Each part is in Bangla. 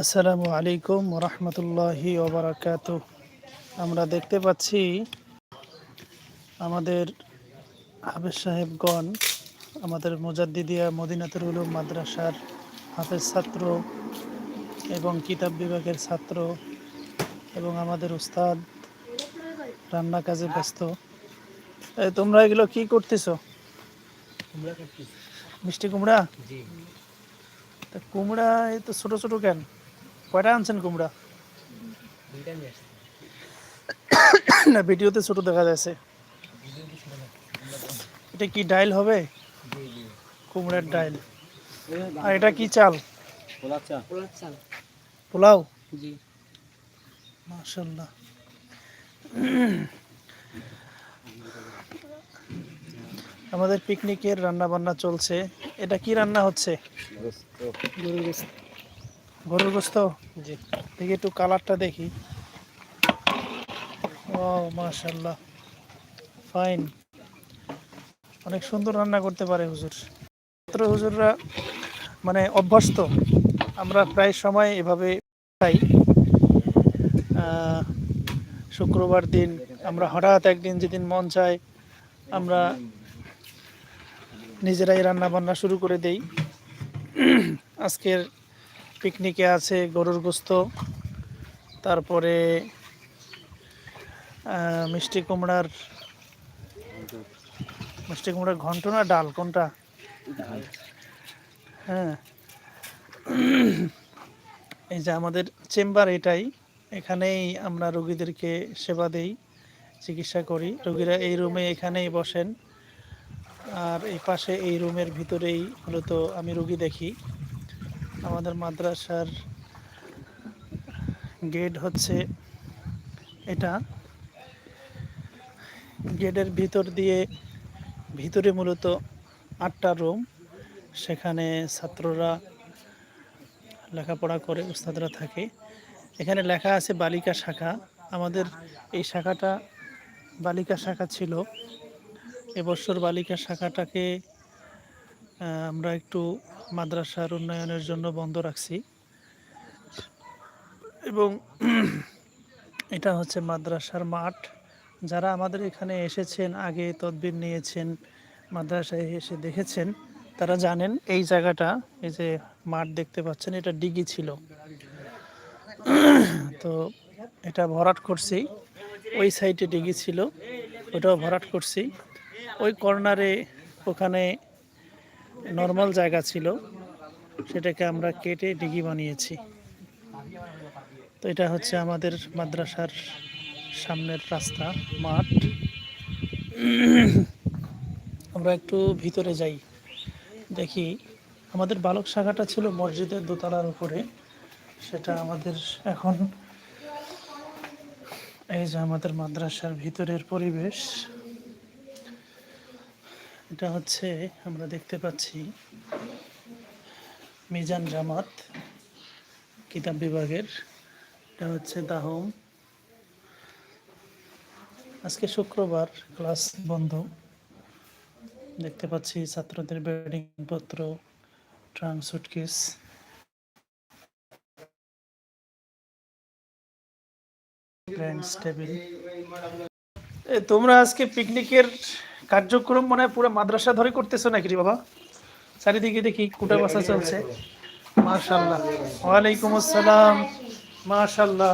আসসালামু আলাইকুম রহমতুল্লাহি ওবরাকাত। আমরা দেখতে পাচ্ছি আমাদের হাফেজ সাহেবগণ আমাদের মোজাদ্দিদিয়া মদিনাতুল উলুম মাদ্রাসার হাফেজ ছাত্র এবং কিতাব বিভাগের ছাত্র এবং আমাদের উস্তাদ রান্না কাজে ব্যস্ত। এই তোমরা এগুলো কি করতেছো? মিষ্টি কুমড়া? জি। তা কুমড়া এই তো ছোটো ছোটো কেন? কয়টা আনছেন কুমড়া? না ভিডিওতে ছোট দেখা যাচ্ছে। এটা কি ডাইল হবে? কুমড়ার ডাইল। আর এটা কি চাল? পোলাও জি। মাশাল্লাহ আমাদের পিকনিকের রান্না বান্না চলছে। এটা কি রান্না হচ্ছে? গরুর গোস্ত? জি। দেখি একটু কালারটা দেখি। ও মাশাল্লাহ ফাইন। অনেক সুন্দর রান্না করতে পারে হুজুর। ছাত্র হুজুররা মানে অভ্যস্ত। আমরা প্রায় সময় এভাবে খাই। শুক্রবার দিন আমরা হঠাৎ একদিন যেদিন মন চায়, আমরা নিজেরাই রান্না বান্না শুরু করে দেই। আজকের পিকনিকে আছে গরুর গোস্ত তারপরে মিষ্টি কুমড়ার মিষ্টি কুমড়ার ঘন্ট না ডাল কোনটা? হ্যাঁ। এই যে আমাদের চেম্বার এটাই এখানেই আমরা রোগীদেরকে সেবা দেই চিকিৎসা করি। রোগীরা এই রুমে এখানেই বসেন। আর এই পাশে এই রুমের ভিতরেই মূলত আমি রুগী দেখি। আমাদের মাদ্রাসার গেট হচ্ছে এটা। গেটের ভিতর দিয়ে ভিতরে মূলত আটটা রুম সেখানে ছাত্ররা লেখাপড়া করে, উস্তাদরা থাকে। এখানে লেখা আছে বালিকা শাখা। আমাদের এই শাখাটা বালিকা শাখা ছিল। এবছর বালিকা শাখাটাকে আমরা একটু মাদ্রাসার উন্নয়নের জন্য বন্ধ রাখছি। এবং এটা হচ্ছে মাদ্রাসার মাঠ। যারা আমাদের এখানে এসেছেন, আগে তদবির নিয়েছেন, মাদ্রাসায় এসে দেখেছেন, তারা জানেন এই জায়গাটা, এই যে মাঠ দেখতে পাচ্ছেন, এটা ডিগি ছিল। তো এটা ভরাট করছি। ওই সাইডে ডিগি ছিল, ওটাও ভরাট করছি। ওই কর্নারে ওখানে নর্মাল জায়গা ছিল, সেটাকে আমরা কেটে ডিগি বানিয়েছি। তো এটা হচ্ছে আমাদের মাদ্রাসার সামনের রাস্তা, মাঠ। আমরা একটু ভিতরে যাই, দেখি। আমাদের বালক শাখাটা ছিল মসজিদের দোতলার উপরে, সেটা আমাদের এখন, এই যে আমাদের মাদ্রাসার ভিতরের পরিবেশ। এটা হচ্ছে আমরা দেখতে পাচ্ছি মিজান জামাত কিতাব বিভাগের। এটা হচ্ছে দাহম আজকে শুক্রবার ক্লাস বন্ধ। দেখতে পাচ্ছি ছাত্রদের বেডিং পত্র ট্রাঙ্ক সুটকেস। তোমরা আজকে পিকনিকের কার্যক্রম মনে হয় পুরো মাদ্রাসা ধরে করতেছো নাকি রে বাবা? চারিদিকে দেখি কুটা বাসা চলছে। মাশাল্লাহ ওয়ালাইকুম আসসালাম। মাশাল্লাহ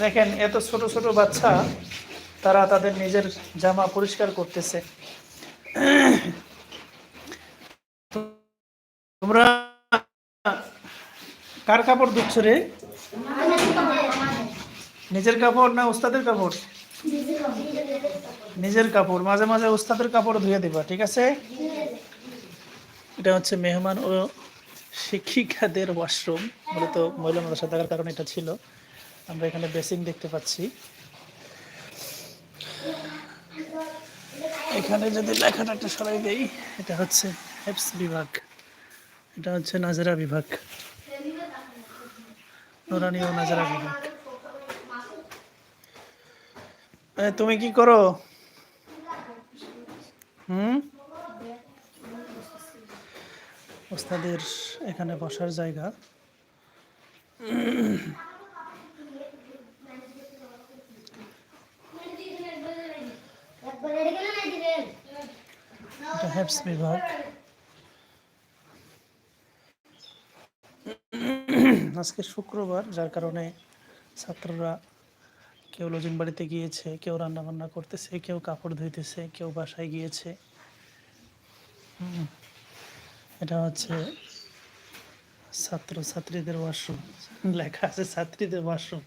দেখেন এত ছোট ছোট বাচ্চা তারা তাদের নিজের জামা পরিষ্কার করতেছে। তোমরা কার কাপড় ধুচ্ছ রে? নিজের কাপড় না ওস্তাদের কাপড়। নিজের কাপড়, মাঝে মাঝে ওস্তাদের কাপড় ধুয়ে দিবা, ঠিক আছে? এটা হচ্ছে মেহমান ও শিক্ষিকাদের ওয়াশরুম, মূলত মহিলা মাদ্রাসা থাকার কারণে এটা ছিল। আমরা এখানে বেসিং দেখতে পাচ্ছি। এখানে যদি লেখাটা একটা সরাই দেই, এটা হচ্ছে হেপস বিভাগ, এটা হচ্ছে নাজারা বিভাগ। নোরানি ও নাজারা বিভাগ। তুমি কি করো? ওস্তাদের এখানে বসার জায়গা। বিভাগ। আজকে শুক্রবার যার কারণে ছাত্ররা কেউ লজিং বাড়িতে গিয়েছে, কেউ রান্না বান্না করতেছে, কেউ কাপড় ধুইতেছে, কেউ বাসায় গিয়েছে। এটা হচ্ছে ছাত্র ছাত্রীদের ওয়াশরুম। লেখা আছে ছাত্রীদের ওয়াশরুম।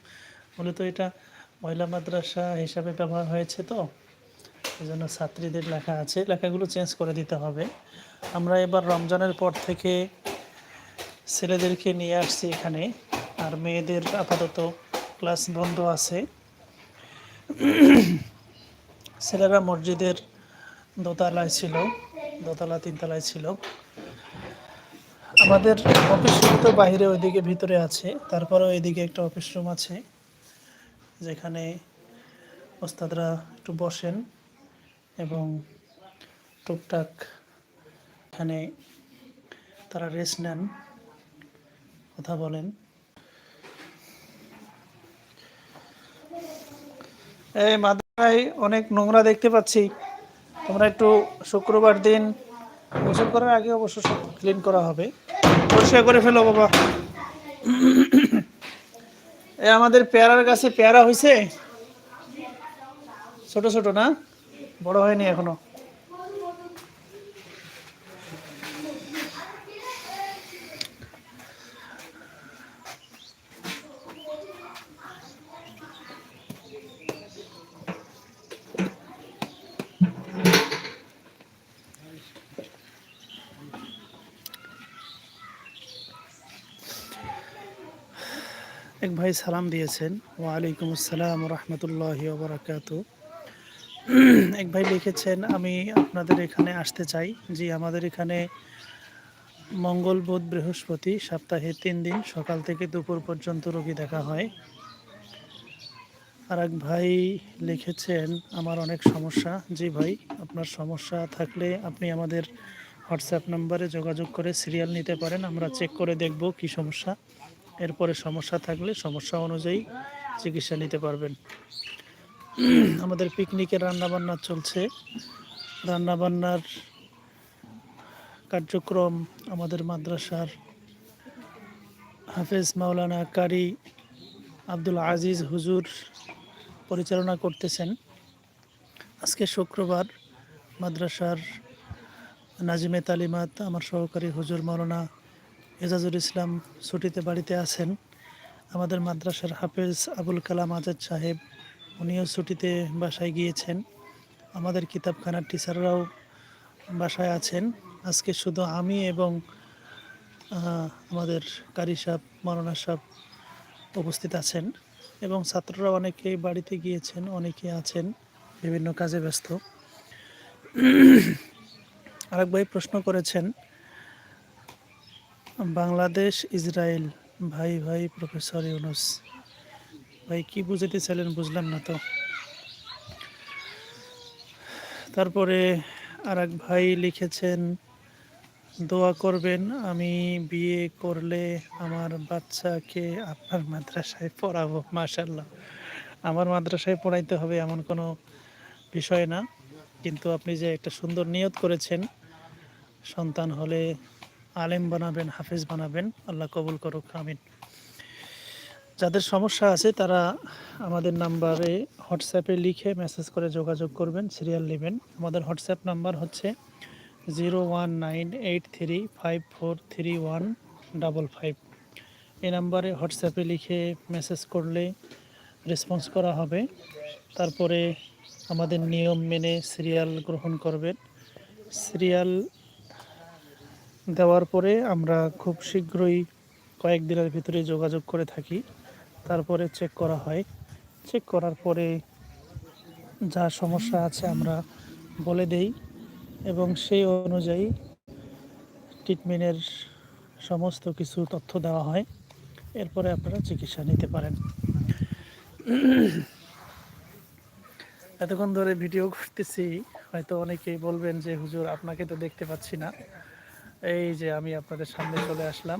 মূলত এটা মহিলা মাদ্রাসা হিসাবে ব্যবহার হয়েছে তো। এই জন্য ছাত্রীদের লেখা আছে। লেখাগুলো চেঞ্জ করে দিতে হবে। আমরা এবার রমজানের পর থেকে ছেলেদেরকে নিয়ে আসছি এখানে। আর মেয়েদের আপাতত ক্লাস বন্ধ আছে। ছেলেরা মসজিদের দোতলায় ছিল, দোতলা তিনতলায় ছিল। আমাদের অফিস রুম তো বাইরে, ওইদিকে ভিতরে আছে। তারপরেও ওইদিকে একটা অফিস রুম আছে, যেখানে ওস্তাদরা একটু বসেন এবং টুকটাক এখানে তারা রেস্ট নেন, কথা বলেন। এই মাদ্রাসায় অনেক নোংরা দেখতে পাচ্ছি। তোমরা একটু শুক্রবার দিন গোসল করার আগে অবশ্য ক্লিন করা হবে। পরিষ্কার করে ফেলো বাবা। এ, আমাদের পেয়ারার গাছে পেয়ারা হয়েছে ছোট ছোট না? বড় হয়নি এখনও। এক ভাই সালাম দিয়েছেন। ওয়ালাইকুম আসসালাম রহমতুল্লাহ বারাকাতু। এক ভাই লিখেছেন, আমি আপনাদের এখানে আসতে চাই। জি, আমাদের এখানে মঙ্গল, বুধ, বৃহস্পতি সপ্তাহে তিন দিন, সকাল থেকে দুপুর পর্যন্ত রোগী দেখা হয়। আর এক ভাই লিখেছেন, আমার অনেক সমস্যা। জি ভাই, আপনার সমস্যা থাকলে আপনি আমাদের হোয়াটসঅ্যাপ নম্বরে যোগাযোগ করে সিরিয়াল নিতে পারেন। আমরা চেক করে দেখব কি সমস্যা। এরপরে সমস্যা থাকলে সমস্যা অনুযায়ী চিকিৎসা নিতে পারবেন। আমাদের পিকনিকের রান্নাবান্না চলছে। রান্নাবান্নার কার্যক্রম আমাদের মাদ্রাসার হাফেজ মাওলানা কারি আব্দুল আজিজ হুজুর পরিচালনা করতেছেন। আজকে শুক্রবার মাদ্রাসার নাজিমে তালিমাত আমার সহকারী হুজুর মাওলানা এজাজুল ইসলাম ছুটিতে বাড়িতে আছেন। আমাদের মাদ্রাসার হাফেজ আবুল কালাম আজাদ সাহেব, উনিও ছুটিতে বাসায় গিয়েছেন। আমাদের কিতাবখানার টিচাররাও বাসায় আছেন। আজকে শুধু আমি এবং আমাদের কারি সাহেব মরনা সাহেব উপস্থিত আছেন এবং ছাত্ররা অনেকেই বাড়িতে গিয়েছেন, অনেকে আছেন, বিভিন্ন কাজে ব্যস্ত। আরেক ভাই প্রশ্ন করেছেন বাংলাদেশ, ইসরায়েল। ভাই ভাই, প্রফেসর ইউনুস। ভাই, কি বুঝাতে চাইলেন বুঝলাম না তো। তারপরে আর ভাই লিখেছেন, দোয়া করবেন আমি বিয়ে করলে আমার বাচ্চাকে আপনার মাদ্রাসায় পড়াবো। মাশাল্লাহ আমার মাদ্রাসায় পড়াইতে হবে এমন কোনো বিষয় না। কিন্তু আপনি যে একটা সুন্দর নিয়ত করেছেন, সন্তান হলে আলেম বানাবেন, হাফেজ বানাবেন, আল্লাহ কবুল করুক, আমিন। যাদের সমস্যা আছে, তারা আমাদের নাম্বারে হোয়াটসঅ্যাপে লিখে মেসেজ করে যোগাযোগ করবেন, সিরিয়াল নেবেন। আমাদের হোয়াটসঅ্যাপ নাম্বার হচ্ছে zero one nine eight three five four three one double five. এই নাম্বারে হোয়াটসঅ্যাপে লিখে মেসেজ করলে রেসপন্স করা হবে। তারপরে আমাদের নিয়ম মেনে সিরিয়াল গ্রহণ করবেন। সিরিয়াল দেওয়ার পরে আমরা খুব শীঘ্রই কয়েকদিনের ভিতরে যোগাযোগ করে থাকি। তারপরে চেক করা হয়। চেক করার পরে যা সমস্যা আছে আমরা বলে দেই এবং সেই অনুযায়ী ট্রিটমেন্টের সমস্ত কিছু তথ্য দেওয়া হয়। এরপরে আপনারা চিকিৎসা নিতে পারেন। এতক্ষণ ধরে ভিডিও করতেছি। হয়তো অনেকেই বলবেন যে, হুজুর, আপনাকে তো দেখতে পাচ্ছি না। এই যে আমি আপনাদের সামনে চলে আসলাম।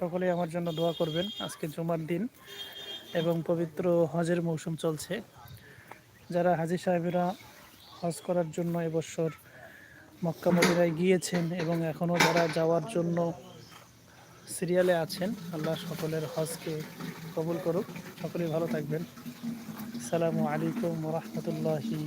সকলেই আমার জন্য দোয়া করবেন আজকে জুমার দিন এবং পবিত্র হজের মৌসুম চলছে। যারা হাজি সাহেবেরা হজ করার জন্য এবছর মক্কা মদিনায় গিয়েছেন এবং এখনও যারা যাওয়ার জন্য সিরিয়ালে আছেন, আল্লাহ সকলের হজকে কবুল করুক। সকলেই ভালো থাকবেন। আসসালামু আলাইকুম রহমতুল্লাহি